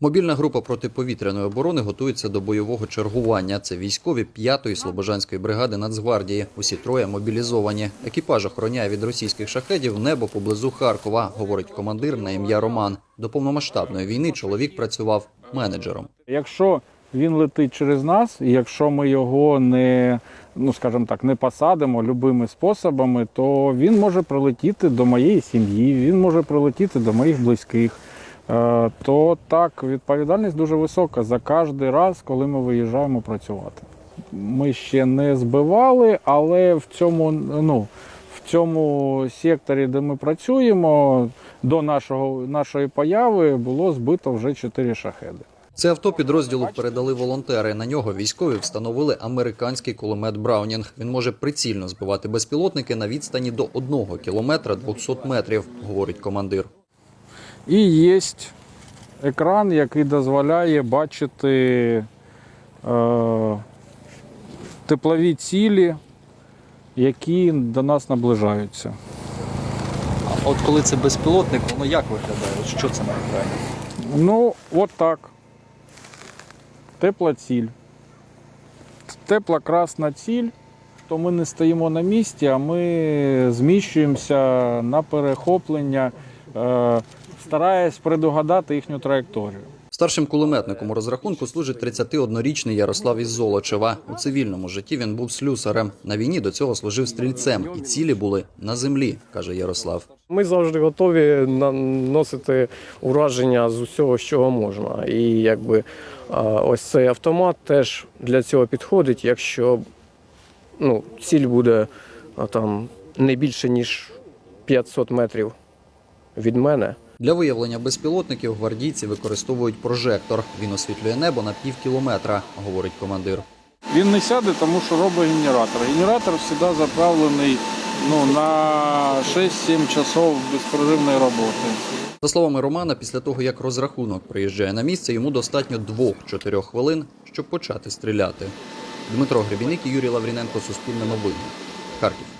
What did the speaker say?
Мобільна група протиповітряної оборони готується до бойового чергування. Це військові 5-ї Слобожанської бригади Нацгвардії. Усі троє мобілізовані. Екіпаж охороняє від російських шахедів небо поблизу Харкова, говорить командир на ім'я Роман. До повномасштабної війни чоловік працював менеджером. Якщо він летить через нас, і якщо ми його не, ну скажімо так, не посадимо любими способами, то він може прилетіти до моєї сім'ї, він може прилетіти до моїх близьких. Е, То так, відповідальність дуже висока за кожен раз, коли ми виїжджаємо працювати. Ми ще не збивали, але в цьому, ну, в цьому секторі, де ми працюємо, до нашого, нашої появи було збито вже 4 шахеди. Це авто підрозділу передали волонтери. На нього військові встановили американський кулемет Браунінг. Він може прицільно збивати безпілотники на відстані до 1 кілометра 200 метрів, говорить командир. І є екран, який дозволяє бачити е, теплові цілі, які до нас наближаються. От коли це безпілотник, воно як виглядає? От Що це на екрані? Ну, от так. Тепла ціль. Тепла красна ціль, то ми не стоїмо на місці, а ми зміщуємося на перехоплення, стараясь предугадати їхню траєкторію. Старшим кулеметником у розрахунку служить 31-річний Ярослав із Золочева. У цивільному житті він був слюсарем. На війні до цього служив стрільцем, і цілі були на землі, каже Ярослав. Ми завжди готові наносити ураження з усього, з чого можна. І якби ось цей автомат теж для цього підходить, якщо ну, ціль буде там не більше ніж 500 метрів від мене. Для виявлення безпілотників гвардійці використовують прожектор. Він освітлює небо на пів кілометра, говорить командир. Він не сяде, тому що робить генератор. Генератор завжди заправлений ну, на 6-7 часов безперервної роботи. За словами Романа, після того як розрахунок приїжджає на місце, йому достатньо 2-4 хвилин, щоб почати стріляти. Дмитро Гребіник і Юрій Лавріненко, Суспільне новини. Харків.